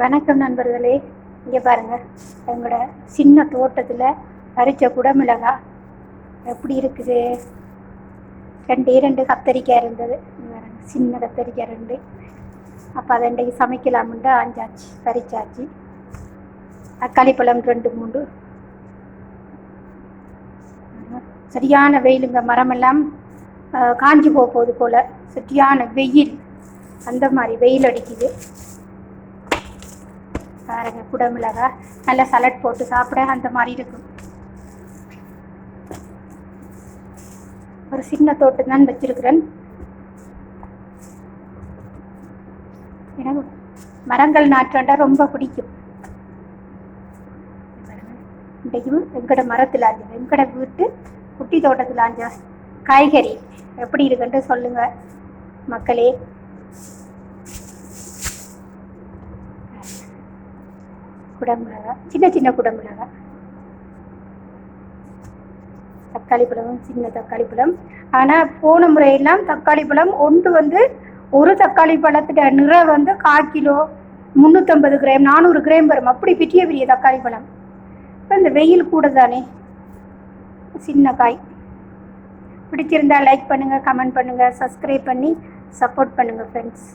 வணக்கம் நண்பர்களே. இங்கே பாருங்கள் எங்களோட சின்ன தோட்டத்தில் பறித்த குடமிளகா. எப்படி இருக்குது? ரெண்டு ரெண்டு கத்தரிக்காய் இருந்தது. சின்ன கத்தரிக்காய் ரெண்டு. அப்போ அதை இன்றைக்கு சமைக்கலாம்னு ஆஞ்சாச்சு பறிச்சாச்சு. தக்காளி பழம் ரெண்டு மூணு சரியான வெயிலுங்க மரமெல்லாம் காஞ்சி காஞ்சு போக போகுது போல். சரியான வெயில். அந்த மாதிரி வெயில் அடிக்குது. பாருங்க குடமிளகா நல்லா சலட் போட்டு சாப்பிட அந்த மாதிரி இருக்கும். ஒரு சின்ன தோட்டம் தான் வச்சிருக்கிறேன். எனக்கு மரங்கள் நாற்றண்டா ரொம்ப பிடிக்கும். இன்றைக்கும் வெங்கட மரத்தில் ஆஞ்ச வெங்கட வீட்டு குட்டி தோட்டத்தில் ஆஞ்ச காய்கறி எப்படி இருக்குன்ட்டு சொல்லுங்க மக்களே. குடமிளகா சின்ன சின்ன குடமிளகா தக்காளி பழம் சின்ன தக்காளி பழம். ஆனால் போன முறையெல்லாம் தக்காளி பழம் ஒன்று வந்து ஒரு தக்காளி பழத்துட நிறை வந்து கால் கிலோ முந்நூற்றம்பது கிராம் நானூறு கிராம் வரும். அப்படி பெரிய பெரிய தக்காளி பழம். இப்போ இந்த வெயில் கூட தானே சின்ன காய். பிடிச்சிருந்தா லைக் பண்ணுங்கள் கமெண்ட் பண்ணுங்கள் சப்ஸ்கிரைப் பண்ணி சப்போர்ட் பண்ணுங்கள் ஃப்ரெண்ட்ஸ்